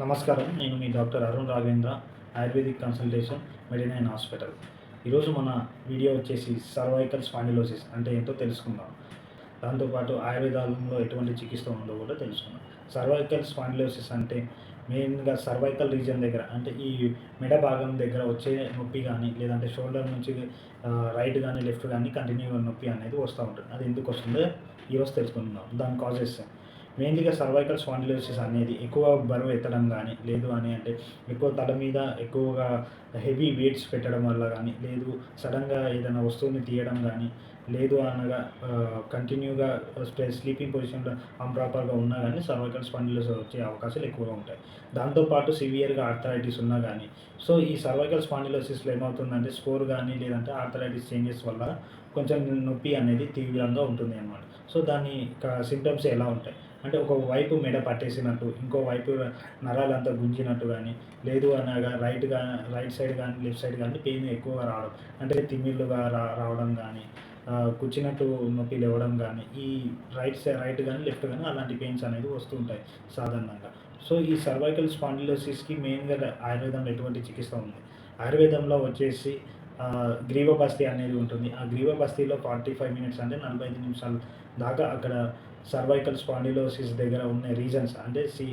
నమస్కారం. నేను మీ doctor Arun Raghavendra ayurvedic consultation Medinine hospital. ఈరోజు మన వీడియో వచ్చేసి సర్వైకల్ స్పాండిలోసిస్ అంటే ఏంటో తెలుసుకుందాం. దాంతోపాటు ఆయుర్వేదాలంలో ఎటువంటి చికిత్స ఉందో కూడా తెలుసుకుందాం. సర్వైకల్ స్పాండిలోసిస్ అంటే మెయిన్గా సర్వైకల్ రీజన్ దగ్గర అంటే ఈ మెడ భాగం దగ్గర వచ్చే నొప్పి కానీ లేదంటే షోల్డర్ నుంచి రైట్ కానీ లెఫ్ట్ కానీ కంటిన్యూగా నొప్పి అనేది వస్తూ ఉంటుంది. అది ఎందుకు వస్తుందో? ఈరోజు తెలుసుకుందాం. దాని కాజెస్. మెయిన్లీగా సర్వైకల్ స్పాండిలోసిస్ అనేది ఎక్కువ బరువు ఎత్తడం కానీ లేదు అని అంటే ఎక్కువ తల మీద ఎక్కువగా హెవీ వెయిట్స్ పెట్టడం వల్ల కానీ లేదు సడన్గా ఏదైనా వస్తువుని తీయడం కానీ లేదు అనగా కంటిన్యూగా స్లీపింగ్ పొజిషన్లో అంప్రాపర్గా ఉన్నా కానీ సర్వైకల్ స్పాండిలోసిస్ వచ్చే అవకాశాలు ఎక్కువగా ఉంటాయి. దాంతోపాటు సివియర్గా ఆర్థరైటిస్ ఉన్నా కానీ సో ఈ సర్వైకల్ స్పాండిలోసిస్లో ఏమవుతుందంటే స్కోర్ కానీ లేదంటే ఆర్థరైటిస్ చేంజెస్ వల్ల కొంచెం నొప్పి అనేది తీవ్రంగా ఉంటుంది అన్నమాట. సో దాని సిమ్టమ్స్ ఎలా ఉంటాయి? అంటే ఒక వైపు మెడ పట్టేసినట్టు ఇంకో వైపు నరాలంతా గుంజినట్టు కానీ లేదు అనగా రైట్ కానీ రైట్ సైడ్ కానీ లెఫ్ట్ సైడ్ కానీ పెయిన్ ఎక్కువగా రావడం. అంటే తిమ్మిళ్ళుగా రా రావడం కానీ కూర్చున్నట్టు నొప్పి లేవడం కానీ ఈ రైట్ సైడ్ రైట్ కానీ లెఫ్ట్ కానీ అలాంటి పెయిన్స్ అనేది వస్తుంటాయి సాధారణంగా. సో ఈ సర్వైకల్ స్పాండిలోసిస్కి మెయిన్గా ఆయుర్వేదంలో ఎటువంటి చికిత్స ఉంది? ఆయుర్వేదంలో వచ్చేసి గ్రీవ బస్తీ అనేది ఉంటుంది. ఆ గ్రీవ బస్తీలో ఫార్టీ ఫైవ్ మినిట్స్ అంటే నలభై ఐదు నిమిషాలు దాకా అక్కడ సర్వైకల్ స్పాండిలోసిస్ దగ్గర ఉన్న రీజన్స్ అంటే C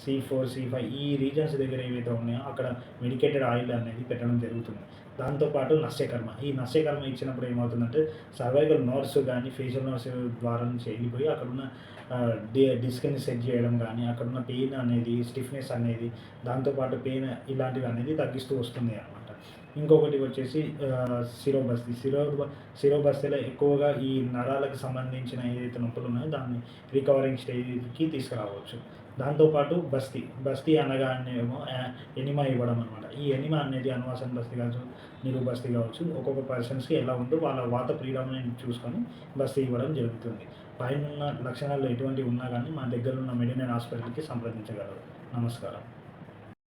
C four C five ఈ రీజన్స్ దగ్గర ఏవైతే ఉన్నాయో అక్కడ మెడికేటెడ్ ఆయిల్ అనేది పెట్టడం జరుగుతుంది. దాంతోపాటు నస్యకర్మ. ఈ నస్యకర్మ ఇచ్చినప్పుడు ఏమవుతుందంటే సర్వైకల్ నర్వ్స్ కానీ ఫేషియల్ నర్వ్స్ ద్వారా నుంచి వెళ్ళిపోయి అక్కడున్న డి డిస్క్ని సెట్ చేయడం కానీ అక్కడున్న పెయిన్ అనేది స్టిఫ్నెస్ అనేది దాంతోపాటు పెయిన్ ఇలాంటివి అనేది తగ్గిస్తూ వస్తుంది అనమాట ఇంకొకటి వచ్చేసి శిరోబస్తి శిరో శిరోబస్తిలో ఎక్కువగా ఈ నరాలకు సంబంధించిన ఏదైతే నొప్పులు ఉన్నాయో దాన్ని రికవరింగ్ స్టేజ్కి తీసుకురావచ్చు. దాంతోపాటు బస్తీ. బస్తీ అనగానేమో ఎనిమా ఇవ్వడం అనమాట ఈ ఎనిమా అనేది అనువాసన బస్తీ కావచ్చు నిరు బస్తీ కావచ్చు ఒక్కొక్క పర్సన్స్కి ఎలా ఉందో వాళ్ళ వాత ప్రీడమినెంట్ చూసుకొని బస్తీ ఇవ్వడం జరుగుతుంది. పైన ఉన్న లక్షణాలు ఎటువంటి ఉన్నా కానీ మా దగ్గర ఉన్న మెడినైన్ హాస్పిటల్కి సంప్రదించగలరు. నమస్కారం.